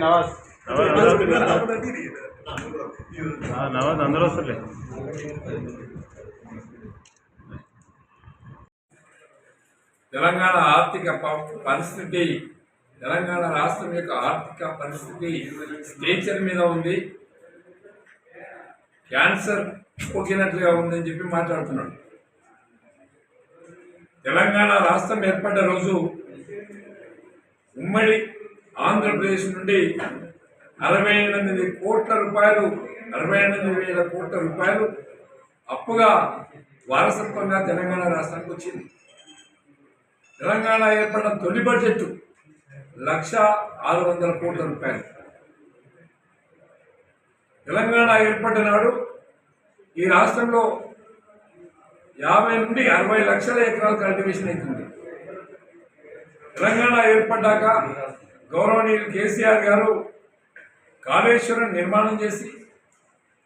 నవాజ్. వస్తులే. తెలంగాణ ఆర్థిక పరిస్థితి తెలంగాణ రాష్ట్రం యొక్క ఆర్థిక పరిస్థితి నేచర్ మీద ఉంది. క్యాన్సర్ పొగినట్లుగా ఉందని చెప్పి మాట్లాడుతున్నాడు. తెలంగాణ రాష్ట్రం ఏర్పడ్డ రోజు ఉమ్మడి ఆంధ్రప్రదేశ్ నుండి అరవై ఎనిమిది కోట్ల రూపాయలు అరవై ఎనిమిది వేల కోట్ల రూపాయలు అప్పుగా వారసత్వంగా తెలంగాణ రాష్ట్రానికి వచ్చింది. తెలంగాణ ఏర్పడిన తొలి బడ్జెట్ లక్ష ఆరు వందల కోట్ల రూపాయలు. తెలంగాణ ఏర్పడినాడు ఈ రాష్ట్రంలో యాభై నుండి అరవై లక్షల ఎకరాల కల్టివేషన్ అవుతుంది. తెలంగాణ ఏర్పడ్డాక గౌరవనీయులు కేసీఆర్ గారు కాళేశ్వరం నిర్మాణం చేసి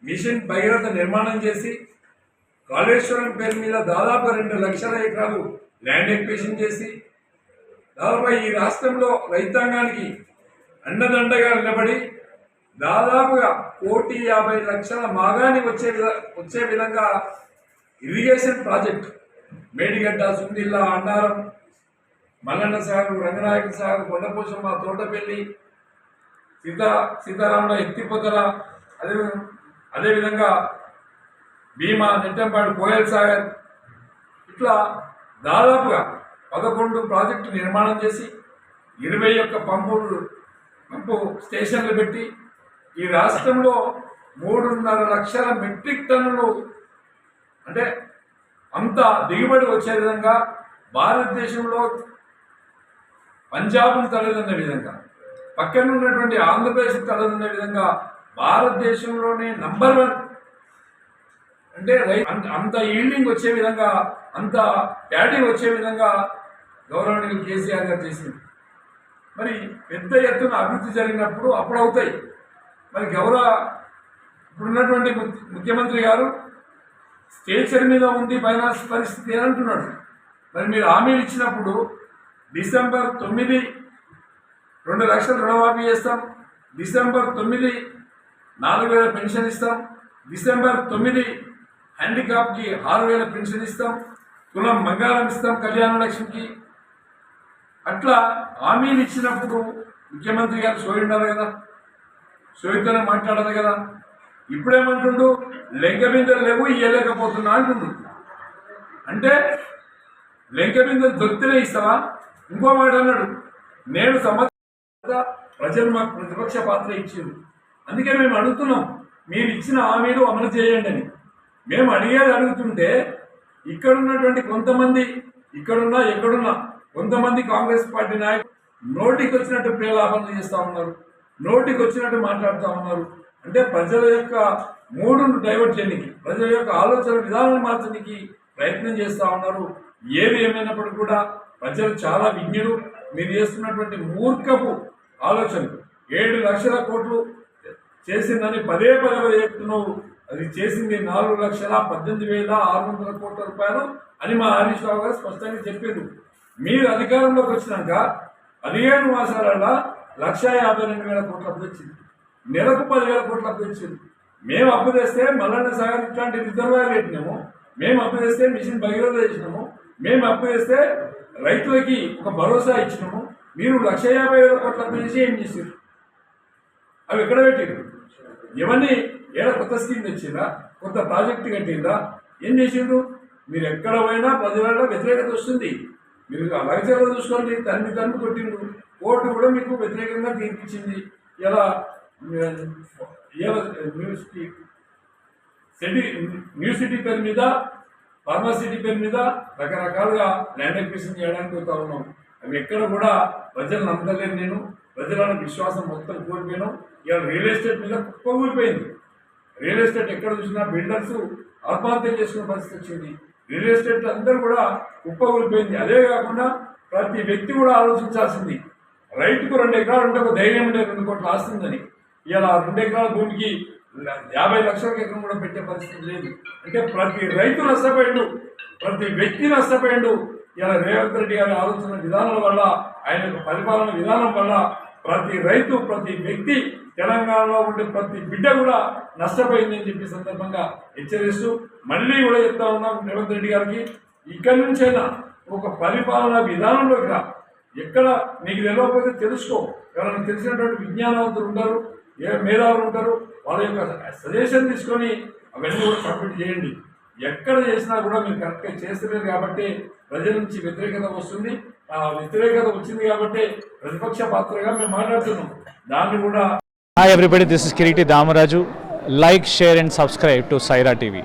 మిషన్ భగీరథ నిర్మాణం చేసి కాళేశ్వరం పేరు మీద దాదాపు రెండు లక్షల ఎకరాలు ల్యాండ్ ఎక్విషన్ చేసి దాదాపు ఈ రాష్ట్రంలో రైతాంగానికి అండదండగా నిలబడి దాదాపుగా కోటి యాభై లక్షల మాగాని వచ్చే వచ్చే విధంగా ఇరిగేషన్ ప్రాజెక్ట్ మేడిగడ్డ సుందిల్ల అన్నారం మల్లన్న సాగర్ రంగనాయక సాగర్ కొండపోషమ్మ తోటపల్లి సీతా సీతారాముల ఎత్తిపోతల అదే అదేవిధంగా భీమా నెట్టంపాడు కోయల్ సాగర్ ఇట్లా దాదాపుగా పదకొండు ప్రాజెక్టు నిర్మాణం చేసి ఇరవై ఒక్క పంపులు పంపు స్టేషన్లు పెట్టి ఈ రాష్ట్రంలో మూడున్నర లక్షల మెట్రిక్ టన్నులు అంటే అంత దిగుబడి వచ్చే విధంగా భారతదేశంలో పంజాబ్ను తలదన్న విధంగా. పక్కన ఉన్నటువంటి ఆంధ్రప్రదేశ్ తలదన్న విధంగా భారతదేశంలోనే నంబర్ వన్. అంటే రై- అంత ఈల్డింగ్ వచ్చే విధంగా అంత ప్యాడీ వచ్చే విధంగా గౌరవనీయులు కేసీఆర్ గారు చేసింది. మరి పెద్ద ఎత్తున అభివృద్ధి జరిగినప్పుడు అప్పుడు అవుతాయి మరి గౌరవ ఇప్పుడున్నటువంటి ముఖ్యమంత్రి గారు స్టేచర్ మీద ఉంది ఫైనాన్స్ పరిస్థితి అని అంటున్నాడు. మరి మీరు హామీలు ఇచ్చినప్పుడు డిసెంబర్ తొమ్మిది రెండు లక్షలు రుణమాఫీ చేస్తాం డిసెంబర్ తొమ్మిది నాలుగు వేల పెన్షన్ ఇస్తాం డిసెంబర్ తొమ్మిది హ్యాండిక్యాప్కి ఆరు వేల పెన్షన్ ఇస్తాం కులం బంగారం ఇస్తాం కళ్యాణ లక్ష్మికి. అట్లా హామీలు ఇచ్చినప్పుడు ముఖ్యమంత్రి గారు సోయి ఉండాలి కదా? సోయితోనే మాట్లాడాలి కదా? ఇప్పుడేమంటుండు? లెంక బిందెలు లేవు ఇయ్యలేకపోతున్నా అంటుండు. అంటే లెంక బిందెలు దొరికితేనే ఇస్తావా? ఇంకో మాట అన్నాడు. నేను సంవత్సరం ప్రజలు మాకు ప్రతిపక్ష పాత్ర ఇచ్చింది. అందుకే మేము అడుగుతున్నాం. మీరు ఇచ్చిన హామీలు అమలు చేయండి అని. మేము అడిగేది అడుగుతుంటే ఇక్కడ ఉన్నటువంటి కొంతమంది ఇక్కడున్నా ఎక్కడున్నా కొంతమంది కాంగ్రెస్ పార్టీ నాయకులు నోటికి వచ్చినట్టు ప్రేలాపనలు చేస్తూ ఉన్నారు. నోటికి వచ్చినట్టు మాట్లాడుతూ ఉన్నారు. అంటే ప్రజల యొక్క మూడును డైవర్ట్ చేయడానికి ప్రజల యొక్క ఆలోచన విధానాన్ని మార్చడానికి ప్రయత్నం చేస్తూ ఉన్నారు. ఏది ఏమైనప్పటికీ కూడా ప్రజలు చాలా విజ్ఞులు. మీరు చేస్తున్నటువంటి మూర్ఖపు ఆలోచనలు. ఏడు లక్షల కోట్లు చేసిందని పదే పదే చెప్తున్నావు అది చేసింది నాలుగు లక్షల పద్దెనిమిది వేల ఆరు వందల కోట్ల రూపాయలు అని మా హరీష్ రావు గారు స్పష్టంగా చెప్పారు. మీరు అధికారంలోకి వచ్చినాక పదిహేను మాసాలలో లక్ష యాభై రెండు వేల కోట్ల వచ్చింది. నెలకు పదివేల కోట్ల అప్పు తెచ్చింది. మేము అప్పు తెస్తే మల్లన్న సాగర్ ఇట్లాంటి రిజర్వాయర్ పెట్టినాము. మేము అప్పు తెస్తే మిషన్ భగీరథ చేసినాము. మేము అప్పు చేస్తే రైతులకి ఒక భరోసా ఇచ్చినాము. మీరు లక్ష యాభై వేల కోట్ల అప్పు చేసి ఏం చేశారు అవి ఎక్కడ పెట్టారు ఇవన్నీ ఏడ కొత్త స్కీమ్ తెచ్చిందా? కొత్త ప్రాజెక్ట్ కట్టిందా? ఏం చేసిండ్రు మీరు ఎక్కడ పోయినా పదివేల వ్యతిరేకత వస్తుంది. మీరు లగచర్లు చూసుకోండి తన్ని తన్ను కొట్టిండ్రు. కోర్టు కూడా మీకు వ్యతిరేకంగా తీర్పిచ్చింది. ఇలా ఇలా యూనివర్సిటీ సిటీ న్యూ సిటీ పేరు మీద ఫార్మాసిటీ పేరు మీద రకరకాలుగా ల్యాండ్ ఎక్విజిషన్ చేయడానికి పోతా ఉన్నాం. అవి ఎక్కడ కూడా ప్రజలు నమ్మలేను నేను. ప్రజలను విశ్వాసం మొత్తం కోల్పోయాను. ఇవాళ రియల్ ఎస్టేట్ మీద కుప్పకూలిపోయింది రియల్ ఎస్టేట్ ఎక్కడ చూసినా బిల్డర్స్ ఆత్మహత్య చేసుకునే పరిస్థితి వచ్చింది. రియల్ ఎస్టేట్ అందరూ కూడా కుప్పకూలిపోయింది అదే కాకుండా ప్రతి వ్యక్తి కూడా ఆలోచించాల్సింది. రైతుకు రెండు ఎకరాలు ఉంటే ఒక ధైర్యం ఉండే రెండు కోట్లు ఆస్తుందని ఇలా రెండు ఎకరాల భూమికి యాభై లక్షలకు ఎకరం కూడా పెట్టే పరిస్థితి లేదు. అంటే ప్రతి రైతు నష్టపోయిండు ప్రతి వ్యక్తి నష్టపోయిండు. ఇలా రేవంత్ రెడ్డి గారి ఆలోచన విధానం వల్ల ఆయన యొక్క పరిపాలన విధానం వల్ల ప్రతి రైతు ప్రతి వ్యక్తి తెలంగాణలో ఉండే ప్రతి బిడ్డ కూడా నష్టపోయిందని చెప్పి సందర్భంగా హెచ్చరిస్తూ మళ్ళీ కూడా చెప్తా ఉన్నాం రేవంత్ రెడ్డి గారికి ఇక్కడి నుంచైనా ఒక పరిపాలన విధానంలోకి రా ఎక్కడ నీకు తెలియకపోతే తెలుసుకో. ఎవరైనా తెలిసినటువంటి విజ్ఞానవంతులు ఉంటారు ఏ మేధావులు ఉంటారు? వాళ్ళ యొక్క సజెషన్ తీసుకొని అవన్నీ కూడా సబ్మిట్ చేయండి. ఎక్కడ చేసినా కూడా మీరు కరెక్ట్గా చేస్తలేరు కాబట్టి ప్రజల నుంచి వ్యతిరేకత వస్తుంది. ఆ వ్యతిరేకత వచ్చింది కాబట్టి ప్రతిపక్ష పాత్రగా మేము మాట్లాడుతున్నాం. దాన్ని కూడా hi everybody this is Kireeti Damaraju like share and subscribe to Saira TV